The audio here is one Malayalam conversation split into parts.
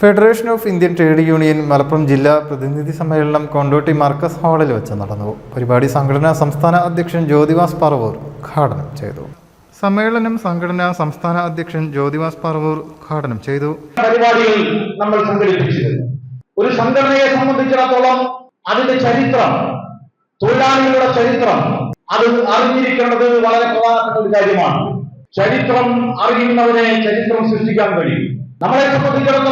Federation of Indian trade union Malappuram ജില്ലാ പ്രതിനിധി സമ്മേളനം കൊണ്ടോട്ടി മാർക്കസ് ഹാളിൽ വെച്ച് നടന്നു. പരിപാടി സംഘടനാ സംസ്ഥാന അധ്യക്ഷൻ ജ്യോതിവാസ് പറവൂർ ഉദ്ഘാടനം ചെയ്തു. സമ്മേളനം സംഘടനാ സംസ്ഥാന അധ്യക്ഷൻ ജ്യോതിവാസ് പറവൂർ ഉദ്ഘാടനം ചെയ്തു. പരിപാടിയിൽ നമ്മൾ ഒരു സംഘടനയെ സംബന്ധിച്ചിടത്തോളം അതിന്റെ ചരിത്രം തൊഴിലാളികളുടെ ചരിത്രം അത് അറിഞ്ഞിരിക്കേണ്ടത് വളരെ പ്രധാനപ്പെട്ട ഒരു കാര്യമാണ്. ചരിത്രം അറിയുന്നവരെ ചരിത്രം സൃഷ്ടിക്കാൻ കഴിയും. നമ്മളെ സംബന്ധിച്ചിടത്തോളം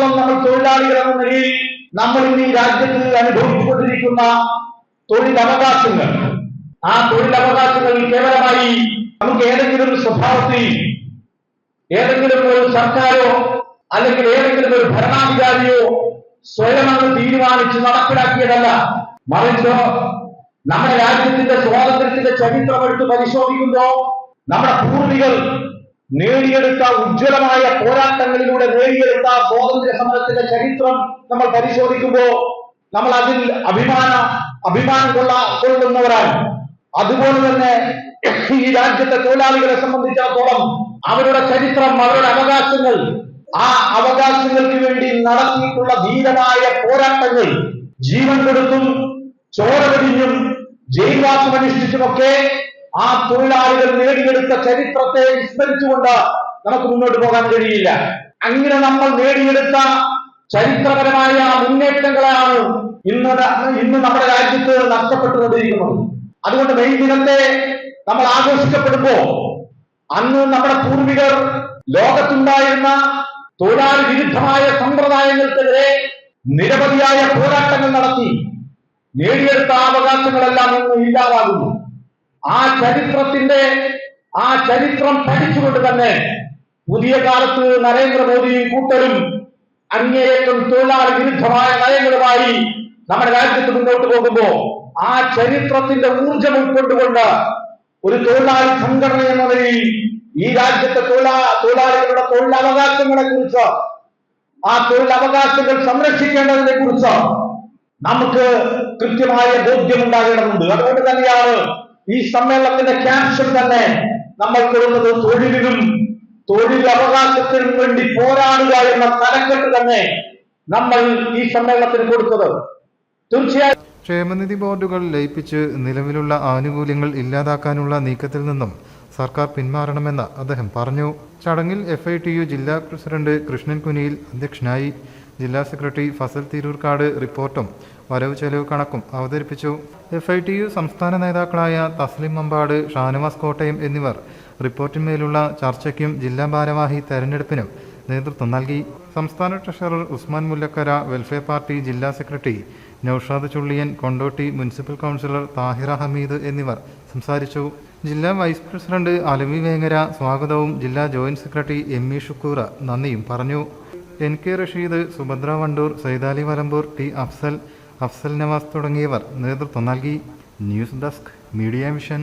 എന്ന നിലയിൽ നമ്മൾ ഇന്ന് ഈ രാജ്യത്ത് അനുഭവിച്ചുകൊണ്ടിരിക്കുന്ന തൊഴിലവകാശങ്ങൾ ആ തൊഴിലവകാശങ്ങൾ കേവലമായി നമുക്ക് ഏതെങ്കിലും സ്വഭാവത്തിൽ ഏതെങ്കിലും ഒരു സർക്കാരോ അല്ലെങ്കിൽ ഏതെങ്കിലും ഒരു ഭരണാധികാരിയോ സ്വയം അങ്ങ് തീരുമാനിച്ച് നടപ്പിലാക്കിയതല്ല. മറിച്ച് നമ്മുടെ രാജ്യത്തിന്റെ സ്വാതന്ത്ര്യത്തിന്റെ ചരിത്രം എടുത്ത് പരിശോധിക്കുമ്പോ നമ്മുടെ പൂർവികർ നേടിയെടുത്ത ഉജ്ജ്വലമായ പോരാട്ടങ്ങളിലൂടെ നേടിയെടുത്ത സ്വാതന്ത്ര്യ സമരത്തിന്റെ ചരിത്രം നമ്മൾ പരിശോധിക്കുമ്പോൾ നമ്മൾ അതിൽ അഭിമാന അഭിമാനം കൊള്ള കൊള്ളുന്നവരാണ്. അതുപോലെ തന്നെ ഈ രാജ്യത്തെ തൊഴിലാളികളെ സംബന്ധിച്ചിടത്തോളം അവരുടെ ചരിത്രം അവരുടെ അവകാശങ്ങൾ ആ അവകാശങ്ങൾക്ക് വേണ്ടി നടത്തിയിട്ടുള്ള ധീരമായ പോരാട്ടങ്ങൾ ജീവൻ കൊടുത്തും ചോര വെടിഞ്ഞും ജയിൽവാസം അനുഷ്ഠിച്ചുമൊക്കെ ആ തൊഴിലാളികൾ നേടിയെടുത്ത ചരിത്രത്തെ വിസ്മരിച്ചുകൊണ്ട് നമുക്ക് മുന്നോട്ട് പോകാൻ കഴിയില്ല. അങ്ങനെ നമ്മൾ നേടിയെടുത്ത ചരിത്രപരമായ മുന്നേറ്റങ്ങളാണ് ഇന്ന് ഇന്ന് നമ്മുടെ രാജ്യത്ത് നഷ്ടപ്പെട്ടുകൊണ്ടിരിക്കുന്നത്. അതുകൊണ്ട് മെയ് ദിനത്തെ നമ്മൾ ആഘോഷിക്കപ്പെടുമ്പോ അന്ന് നമ്മുടെ പൂർവികർ ലോകത്തുണ്ടായിരുന്ന തൊഴിലാളി വിരുദ്ധമായ സമ്പ്രദായങ്ങൾക്കെതിരെ നിരവധിയായ പോരാട്ടങ്ങൾ നടത്തി. നേടിയെടുത്ത അവകാശങ്ങളെല്ലാം ഇന്ന് ഇല്ലാതാകുന്നു. ആ ചരിത്രത്തിന്റെ ആ ചരിത്രം പഠിച്ചുകൊണ്ട് തന്നെ പുതിയ കാലത്ത് നരേന്ദ്രമോദിയും കൂട്ടരും അങ്ങേയറ്റം തൊഴിലാളി വിരുദ്ധമായ നയങ്ങളുമായി നമ്മുടെ രാജ്യത്ത് മുന്നോട്ട് പോകുമ്പോ ആ ചരിത്രത്തിന്റെ ഊർജം ഉൾക്കൊണ്ടുകൊണ്ട് ഒരു തൊഴിലാളി സംഘടന എന്ന നിലയിൽ ഈ രാജ്യത്തെ തൊഴിലാ തൊഴിലാളികളുടെ തൊഴിലവകാശങ്ങളെ കുറിച്ച് ആ തൊഴിലവകാശങ്ങൾ സംരക്ഷിക്കേണ്ടതിനെ കുറിച്ച് നമുക്ക് കൃത്യമായ ബോധ്യം ബോധ്യമുണ്ടാകേണ്ടതുണ്ട് അതുകൊണ്ട് തന്നെയാണ് ഈ സമ്മേളനത്തിന്റെ ക്യാപ്ഷൻ തന്നെ നമ്മൾ കൊടുക്കുന്നത് തൊഴിലിനും തൊഴിൽ അവകാശത്തിനും വേണ്ടി പോരാടുക എന്ന തലക്കെട്ട് തന്നെ നമ്മൾ ഈ സമ്മേളനത്തിന് കൊടുത്തത്. തീർച്ചയായും ക്ഷേമനിധി ബോർഡുകൾ ലയിപ്പിച്ച് നിലവിലുള്ള ആനുകൂല്യങ്ങൾ ഇല്ലാതാക്കാനുള്ള നീക്കത്തിൽ നിന്നും സർക്കാർ പിന്മാറണമെന്ന് അദ്ദേഹം പറഞ്ഞു. ചടങ്ങിൽ എഫ് ജില്ലാ പ്രസിഡന്റ് കൃഷ്ണൻ കുനിയിൽ അധ്യക്ഷനായി ജില്ലാ സെക്രട്ടറി ഫസൽ തിരൂർക്കാട് റിപ്പോർട്ടും വരവ് ചെലവ് കണക്കും അവതരിപ്പിച്ചു. എഫ് ഐ ടി യു സംസ്ഥാന നേതാക്കളായ തസ്ലിം മമ്പാട് ഷാനവാസ് കോട്ടയം എന്നിവർ റിപ്പോർട്ടിന്മേലുള്ള ചർച്ചയ്ക്കും ജില്ലാ ഭാരവാഹി തെരഞ്ഞെടുപ്പിനും നേതൃത്വം നൽകി. സംസ്ഥാന treasurer Usman Mullakkara welfare party ജില്ലാ secretary Naushad Chulliyan Kondotty municipal councillor Thahira Hameed എന്നിവർ സംസാരിച്ചു. ജില്ലാ വൈസ് പ്രസിഡന്റ് അലവി വേങ്ങര സ്വാഗതവും ജില്ലാ joint secretary M E Shukkura നന്ദിയും പറഞ്ഞു. N K Rasheed Subhadra Wandoor Saithali Valambur T Afsal Afsal Navas തുടങ്ങിയവർ നേതൃത്വം നൽകി. News desk media mission.